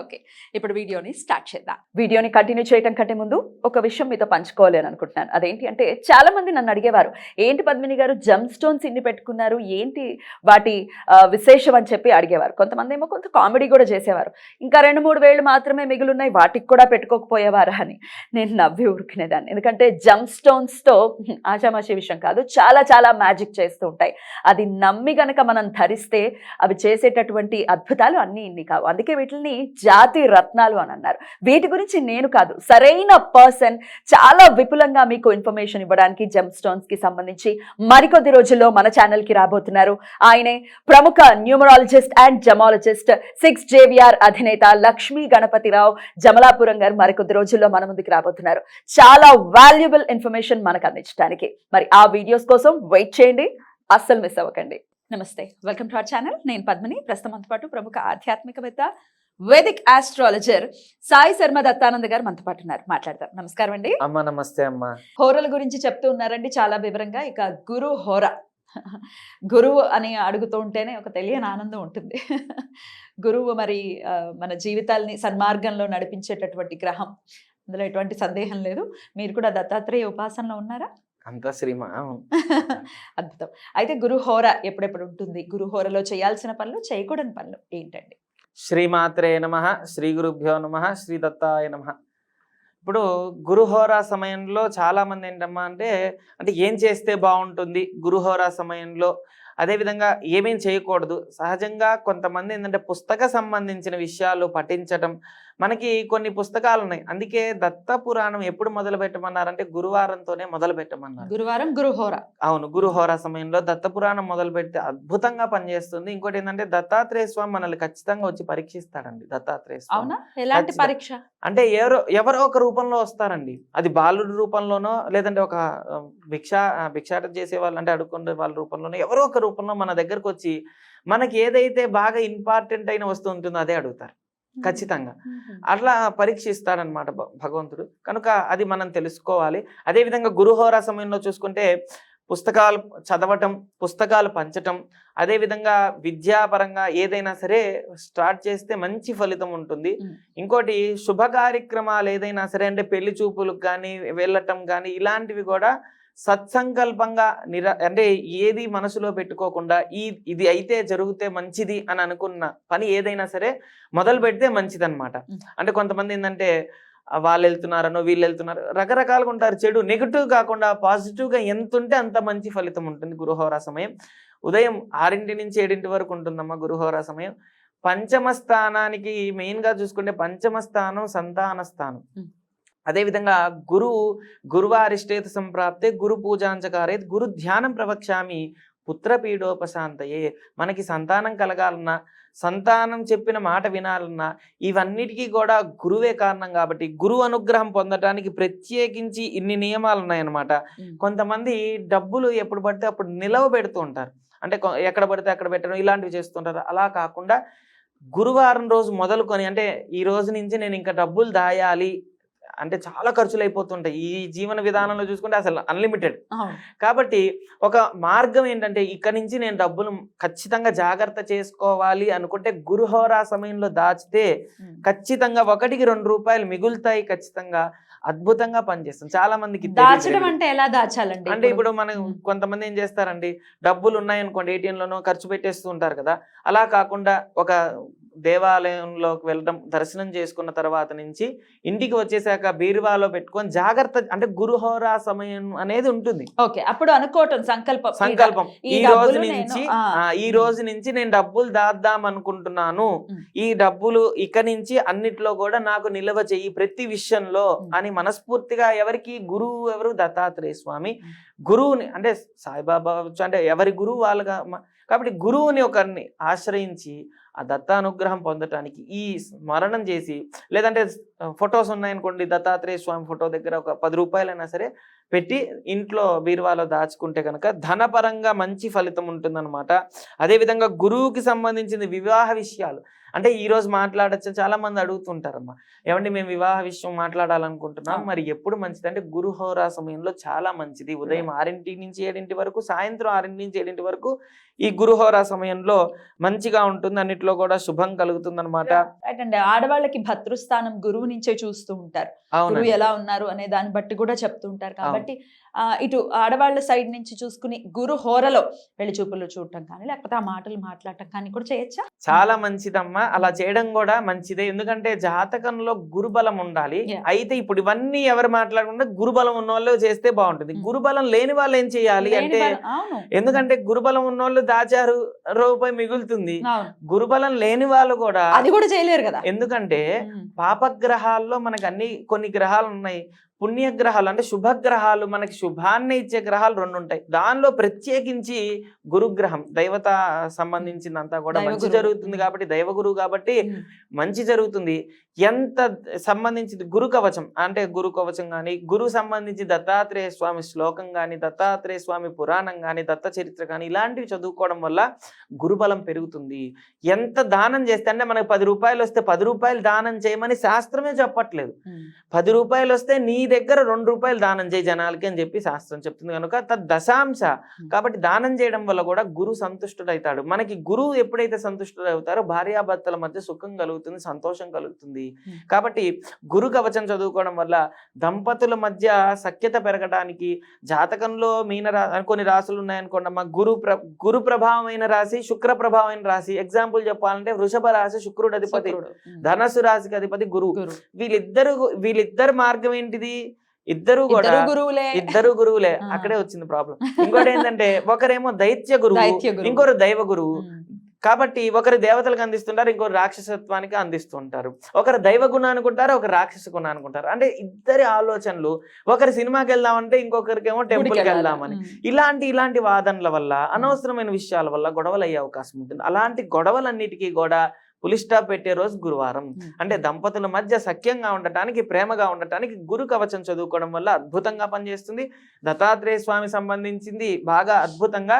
Okay ఇప్పుడు వీడియోని start చేద్దాం. వీడియోని కంటిన్యూ చేయడం కంటే ముందు ఒక విషయం మీతో పంచుకోవాలి అని అనుకుంటున్నాను. అదేంటి అంటే చాలా మంది నన్ను అడిగేవారు ఏంటి పద్మిని గారు జమ్ స్టోన్స్ ఇన్ని పెట్టుకున్నారు? ఏంటి వాటి విశేషం? అని చెప్పి అడిగేవారు. కొంతమంది ఏమో కొంత కామెడీ కూడా చేసేవారు. ఇంకా రెండు మూడు వేళ్ళు మాత్రమే మిగిలిన్నాయి వాటికి కూడా పెట్టుకోకపోయేవారు అని నేను నవ్వి ఉరికినేదాన్ని ఎందుకంటే జమ్ స్టోన్స్తో ఆషామాషి విషయం కాదు చాలా చాలా మ్యాజిక్ చేస్తూ ఉంటాయి. అది నమ్మి గనక మనం ధరిస్తే అవి చేసేటటువంటి అద్భుతాలు అన్నీ ఇన్ని కావు. అందుకే వీటిని జాతి రత్నాలు అని అన్నారు. వీటి గురించి నేను కాదు సరైన పర్సన్ చాలా విపులంగా మీకు ఇన్ఫర్మేషన్ ఇవ్వడానికి జెమ్ స్టోన్స్కి సంబంధించి మరికొద్ది రోజుల్లో మన ఛానల్కి రాబోతున్నారు. ఆయనే ప్రముఖ numerologist and gemologist six JVR అధినేత లక్ష్మీ గణపతిరావు జమలాపురం గారు మరికొద్ది రోజుల్లో మన ముందుకు రాబోతున్నారు. చాలా వాల్యుబుల్ ఇన్ఫర్మేషన్ మనకు అందించడానికి. మరి ఆ వీడియోస్ కోసం వెయిట్ చేయండి అస్సలు మిస్ అవ్వకండి. నమస్తే వెల్కమ్ టు అవర్ ఛానల్. నేను పద్మిని ప్రస్తుతం మనతో పాటు ప్రముఖ ఆధ్యాత్మికవేత్త వేదిక్ ఆస్ట్రాలజర్ సాయి శర్మ దత్తానంద గారు మనతో పాటు ఉన్నారు. మాట్లాడతారు నమస్కారం అండి. అమ్మ నమస్తే అమ్మ. హోరల గురించి చెప్తూ ఉన్నారండి చాలా వివరంగా. ఇక గురు హోర. గురువు అని అడుగుతూ ఉంటేనే ఒక తెలియని ఆనందం ఉంటుంది. గురువు మరి మన జీవితాల్ని సన్మార్గంలో నడిపించేటటువంటి గ్రహం. అందులో ఎటువంటి సందేహం లేదు. మీరు కూడా దత్తాత్రేయ ఉపాసనలో ఉన్నారా? అంతా శ్రీమా. అద్భుతం. అయితే గురు హోర ఎప్పుడెప్పుడు ఉంటుంది? గురు హోరలో చేయాల్సిన పనులు చేయకూడని పనులు ఏంటండి? శ్రీమాత్రే నమ శ్రీ గురుభ్యో నమ శ్రీ దత్తాయ నమ. ఇప్పుడు గురుహోరా సమయంలో చాలామంది ఏంటమ్మా అంటే అంటే ఏం చేస్తే బాగుంటుంది గురుహోరా సమయంలో? అదేవిధంగా ఏమేం చేయకూడదు? సహజంగా కొంతమంది ఏంటంటే పుస్తక సంబంధించిన విషయాలు పఠించటం మనకి కొన్ని పుస్తకాలు ఉన్నాయి అందుకే దత్త పురాణం ఎప్పుడు మొదలు పెట్టమన్నారంటే గురువారంతోనే మొదలు పెట్టమన్నారు. గురువారం గురు హోర అవును గురుహోర సమయంలో దత్త పురాణం మొదలు పెడితే అద్భుతంగా పనిచేస్తుంది. ఇంకోటి ఏంటంటే దత్తాత్రేయ స్వామి మనల్ని ఖచ్చితంగా వచ్చి పరీక్షిస్తాడండి దత్తాత్రేయ స్వామి ఎలాంటి. పరీక్ష? అంటే ఎవరో ఎవరో ఒక రూపంలో వస్తారండి. అది బాలుడి రూపంలోనో లేదంటే ఒక భిక్ష ఆ, భిక్షాటన చేసే వాళ్ళు అంటే అడుక్కునే వాళ్ళ రూపంలోనో ఎవరో ఒక రూపంలో మన దగ్గరకు వచ్చి మనకి ఏదైతే బాగా ఇంపార్టెంట్ అయిన వస్తువు ఉంటుందో అదే అడుగుతారు. ఖచ్చితంగా. అట్లా పరీక్షిస్తాడనమాట భగవంతుడు. కనుక అది మనం తెలుసుకోవాలి. అదేవిధంగా గురుహోరా సమయంలో చూసుకుంటే పుస్తకాలు చదవటం పుస్తకాలు పంచటం అదేవిధంగా విద్యాపరంగా ఏదైనా సరే స్టార్ట్ చేస్తే మంచి ఫలితం ఉంటుంది. ఇంకోటి శుభ కార్యక్రమాలు ఏదైనా సరే అంటే పెళ్ళి చూపులకు కానీ వెళ్ళటం కానీ ఇలాంటివి కూడా సత్సంకల్పంగా నిర అంటే ఏది మనసులో పెట్టుకోకుండా ఈ ఇది అయితే జరిగితే మంచిది అని అనుకున్న పని ఏదైనా సరే మొదలు పెడితే మంచిది అనమాట. అంటే కొంతమంది ఏంటంటే వాళ్ళు వెళ్తున్నారనో వీళ్ళు వెళ్తున్నారు రకరకాలుగా ఉంటారు. చెడు నెగిటివ్ కాకుండా పాజిటివ్గా ఎంత ఉంటే అంత మంచి ఫలితం ఉంటుంది గురుహోరా సమయం. ఉదయం ఆరింటి నుంచి ఏడింటి వరకు ఉంటుందమ్మా గురుహోరా సమయం. పంచమ స్థానానికి మెయిన్గా చూసుకుంటే పంచమ స్థానం సంతాన స్థానం. అదేవిధంగా గురువు గురువారిష్టేత సంప్రాప్తే గురు పూజాంచకారే గురు ధ్యానం ప్రవక్ష్యామి పుత్రపీడోపశాంతయే. మనకి సంతానం కలగాలన్నా సంతానం చెప్పిన మాట వినాలన్నా ఇవన్నిటికీ కూడా గురువే కారణం కాబట్టి గురువు అనుగ్రహం పొందడానికి ప్రత్యేకించి ఇన్ని నియమాలు ఉన్నాయన్నమాట. కొంతమంది డబ్బులు ఎప్పుడు పడితే అప్పుడు నిలవ పెడుతూ ఉంటారు. అంటే ఎక్కడ పడితే అక్కడ పెట్టడం ఇలాంటివి చేస్తుంటారు. అలా కాకుండా గురువారం రోజు మొదలుకొని అంటే ఈ రోజు నుంచి నేను ఇంకా డబ్బులు దాయాలి అంటే చాలా ఖర్చులు అయిపోతుంటాయి ఈ జీవన విధానంలో చూసుకుంటే అసలు అన్లిమిటెడ్ కాబట్టి ఒక మార్గం ఏంటంటే ఇక్కడ నుంచి నేను డబ్బులు ఖచ్చితంగా జాగ్రత్త చేసుకోవాలి అనుకుంటే గురుహోరా సమయంలో దాచితే. ఖచ్చితంగా ఒకటికి రెండు రూపాయలు మిగులుతాయి ఖచ్చితంగా. అద్భుతంగా పనిచేస్తుంది. చాలా మందికి. దాచడం అంటే ఎలా దాచాలండి అంటే ఇప్పుడు? మనం. కొంతమంది ఏం చేస్తారండి? డబ్బులు ఉన్నాయనుకోండి ATM లోనో ఖర్చు పెట్టేస్తూ ఉంటారు కదా. అలా కాకుండా ఒక దేవాలయంలోకి వెళ్ళడం దర్శనం చేసుకున్న తర్వాత నుంచి ఇంటికి వచ్చేసాక బీరువాలో పెట్టుకొని జాగ్రత్త అంటే గురుహోరా సమయం అనేది ఉంటుంది. ఓకే అప్పుడు అనుకోవటం సంకల్పం. సంకల్పం. ఈ రోజు నుంచి ఈ రోజు నుంచి నేను డబ్బులు దాద్దాం అనుకుంటున్నాను. ఈ డబ్బులు ఇక నుంచి అన్నిట్లో కూడా నాకు నిల్వ చెయ్యి ప్రతి విషయంలో. అని మనస్ఫూర్తిగా ఎవరికి గురువు ఎవరు? దత్తాత్రేయ స్వామి. గురువుని అంటే సాయిబాబా అంటే ఎవరి గురువు వాళ్ళగా కాబట్టి గురువుని ఒకరిని ఆశ్రయించి ఆ దత్తానుగ్రహం పొందటానికి ఈ స్మరణం చేసి లేదంటే ఫొటోస్ ఉన్నాయనుకోండి దత్తాత్రేయ స్వామి ఫోటో దగ్గర ఒక పది రూపాయలైనా సరే పెట్టి ఇంట్లో బీరువాలో దాచుకుంటే కనుక ధనపరంగా మంచి ఫలితం ఉంటుందన్నమాట. అదేవిధంగా గురువుకి సంబంధించిన వివాహ విషయాలు. అంటే ఈ రోజు మాట్లాడచ్చు చాలా మంది అడుగుతుంటారమ్మా. ఏమండి మేము వివాహ విషయం మాట్లాడాలనుకుంటున్నాం. మరి ఎప్పుడు మంచిది? అంటే గురుహోరా సమయంలో చాలా మంచిది. ఉదయం ఆరింటి నుంచి ఏడింటి వరకు సాయంత్రం ఆరింటి నుంచి ఏడింటి వరకు ఈ గురుహోరా సమయంలో మంచిగా ఉంటుంది. అన్నిట్లో కూడా శుభం కలుగుతుంది అనమాట అండి. ఆడవాళ్ళకి భద్రస్థానం గురువు నుంచే చూస్తూ ఉంటారు. ఎలా ఉన్నారు అనే దాన్ని బట్టి కూడా చెప్తూ ఉంటారు. కాబట్టి ఆ, ఇటు ఆడవాళ్ళ సైడ్ నుంచి చూసుకుని గురు హోరలో పెళ్ళి చూపులు చూడటం కానీ లేకపోతే ఆ మాటలు మాట్లాడటం కానీ కూడా చేయొచ్చా? చాలా మంచిదమ్మా. అలా చేయడం కూడా మంచిదే. ఎందుకంటే జాతకంలో గురుబలం ఉండాలి. అయితే ఇప్పుడు ఇవన్నీ ఎవరు మాట్లాడకుండా గురుబలం ఉన్న వాళ్ళు చేస్తే బాగుంటుంది. Mm. గురుబలం లేని వాళ్ళు ఏం చేయాలి అంటే వాళ్ళ- ఎందుకంటే గురుబలం ఉన్న వాళ్ళు దాచారు రూపాయి మిగులుతుంది. గురుబలం లేని వాళ్ళు కూడా అది కూడా చేయలేరు కదా. ఎందుకంటే ఉమ్. పాపగ్రహాల్లో మనకు అన్ని కొన్ని గ్రహాలు ఉన్నాయి. పుణ్యగ్రహాలు అంటే శుభగ్రహాలు మనకి శుభాన్ని ఇచ్చే గ్రహాలు రెండు ఉంటాయి దానిలో ప్రత్యేకించి గురుగ్రహం దైవత సంబంధించినంతా కూడా మంచి. జరుగుతుంది కాబట్టి దైవ గురువు కాబట్టి. మంచి జరుగుతుంది ఎంత సంబంధించి గురు కవచం అంటే గురు కవచం కానీ గురు సంబంధించి దత్తాత్రేయ స్వామి శ్లోకం కానీ దత్తాత్రేయ స్వామి పురాణం కానీ దత్త చరిత్ర కానీ ఇలాంటివి చదువుకోవడం వల్ల గురుబలం పెరుగుతుంది ఎంత దానం చేస్తే అంటే మనకు పది రూపాయలు వస్తే పది రూపాయలు దానం చేయమని శాస్త్రమే చెప్పట్లేదు. పది రూపాయలు వస్తే నీ దగ్గర రెండు రూపాయలు దానం చేయి జనాలకి అని చెప్పి శాస్త్రం చెప్తుంది కనుక దశాంశ. కాబట్టి దానం చేయడం వల్ల కూడా గురు సంతుష్టుడవుతాడు మనకి గురువు ఎప్పుడైతే సంతుష్టుడవుతారో భార్యాభర్తల మధ్య సుఖం కలుగుతుంది సంతోషం కలుగుతుంది. కాబట్టి గురు కవచం చదువుకోవడం వల్ల దంపతుల మధ్య సఖ్యత పెరగడానికి జాతకంలో మీన రా కొన్ని రాసులు ఉన్నాయనుకోండి అమ్మా. గురు ప్ర గురు ప్రభావమైన రాశి శుక్ర ప్రభావమైన రాశి. ఎగ్జాంపుల్ చెప్పాలంటే వృషభ రాశి శుక్రుడు అధిపతి. ధనస్సు రాశికి అధిపతి గురువు గురువు వీళ్ళిద్దరు వీళ్ళిద్దరు మార్గం ఏంటిది? ఇద్దరు కూడా ఇద్దరు గురువులే ఇద్దరు గురువులే. అక్కడే వచ్చింది ప్రాబ్లం ఇంకోటి ఏంటంటే ఒకరేమో దైత్య గురువు. ఇంకొకరు దైవ గురువు. కాబట్టి ఒకరు దేవతలకు అందిస్తుంటారు ఇంకొకరు రాక్షసత్వానికి అందిస్తుంటారు ఒకరు దైవ గుణ అనుకుంటారు ఒకరు రాక్షస గుణ అనుకుంటారు అంటే ఇద్దరి ఆలోచనలు ఒకరు సినిమాకి వెళ్దామంటే ఇంకొకరికేమో టెంపుల్కి. వెళ్దామని. ఇలాంటి ఇలాంటి వాదనల వల్ల అనవసరమైన విషయాల వల్ల గొడవలు అయ్యే అవకాశం ఉంటుంది అలాంటి గొడవలన్నిటికీ కూడా పులి స్టాప్ పెట్టే రోజు గురువారం. అంటే దంపతుల మధ్య సఖ్యంగా ఉండటానికి ప్రేమగా ఉండటానికి గురు కవచం చదువుకోవడం వల్ల అద్భుతంగా పనిచేస్తుంది. దత్తాత్రేయ స్వామి సంబంధించింది బాగా అద్భుతంగా.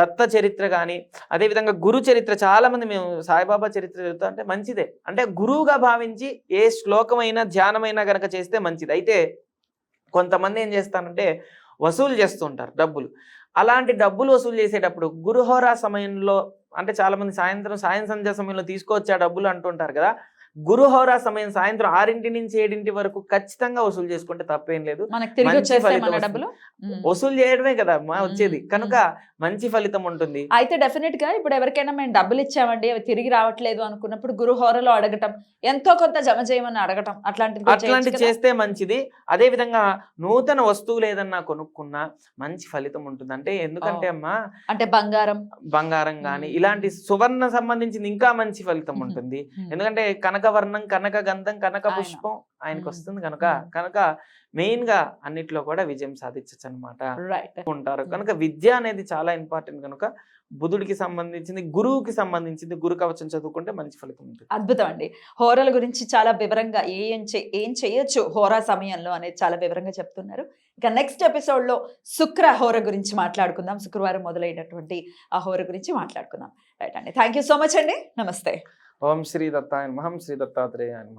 దత్త చరిత్ర కానీ అదేవిధంగా గురు చరిత్ర చాలా మంది మేము సాయిబాబా చరిత్ర చదువుతాం అంటే మంచిదే. అంటే గురువుగా భావించి ఏ శ్లోకమైనా ధ్యానమైనా గనక చేస్తే మంచిది. అయితే కొంతమంది ఏం చేస్తారంటే వసూలు చేస్తుంటారు డబ్బులు. అలాంటి డబ్బులు వసూలు చేసేటప్పుడు గురుహోరా సమయంలో అంటే చాలామంది సాయంత్రం సాయం సంధ్యా సమయంలో తీసుకొచ్చే డబ్బులు అంటుంటారు కదా. గురుహోరా సమయం సాయంత్రం ఆరింటి నుంచి ఏడింటి వరకు ఖచ్చితంగా వసూలు చేసుకుంటే తప్పేం లేదు. వసూలు చేయడమే కదా మా. వచ్చేది కనుక మంచి ఫలితం ఉంటుంది అయితే డెఫినెట్గా ఇప్పుడు ఎవరికైనా మేము డబ్బులు ఇచ్చామండి అవి తిరిగి రావట్లేదు అనుకున్నప్పుడు గురు హోరలో అడగటం ఎంతో కొంత జమ చేయమని అడగటం అట్లాంటిది కూడా అట్లాంటి చేయొచ్చు కదా? చేస్తే మంచిది అదే విధంగా నూతన వస్తువులు ఏదన్నా కొనుక్కున్నా మంచి ఫలితం ఉంటుంది అంటే ఎందుకంటే. అమ్మా అంటే బంగారం బంగారం గాని. ఇలాంటి సువర్ణ సంబంధించింది ఇంకా మంచి ఫలితం. ఉంటుంది. ఎందుకంటే కనకవర్ణం కనక గంధం కనక. పుష్పం ఆయనకు. వస్తుంది కనుక. కనుక మెయిన్గా అన్నిట్లో కూడా విజయం సాధించచ్చు అనమాట రైట్. ఉంటారు. కనుక విద్య అనేది చాలా ఇంపార్టెంట్ కనుక బుధుడికి సంబంధించింది గురువుకి సంబంధించింది గురు కవచం చదువుకుంటే మంచి ఫలితం ఉంటుంది. అద్భుతం అండి హోరాల గురించి చాలా వివరంగా ఏం ఏం చేయొచ్చు హోరా సమయంలో అనేది చాలా వివరంగా చెప్తున్నారు. ఇక నెక్స్ట్ ఎపిసోడ్లో శుక్ర హోర గురించి మాట్లాడుకుందాం. శుక్రవారం మొదలైనటువంటి ఆ హోర గురించి మాట్లాడుకుందాం. రైట్ అండి. థ్యాంక్ యూ సో మచ్ అండి. నమస్తే. ఓం శ్రీ దత్తాయ నమః శ్రీ దత్తాత్రేయ నమః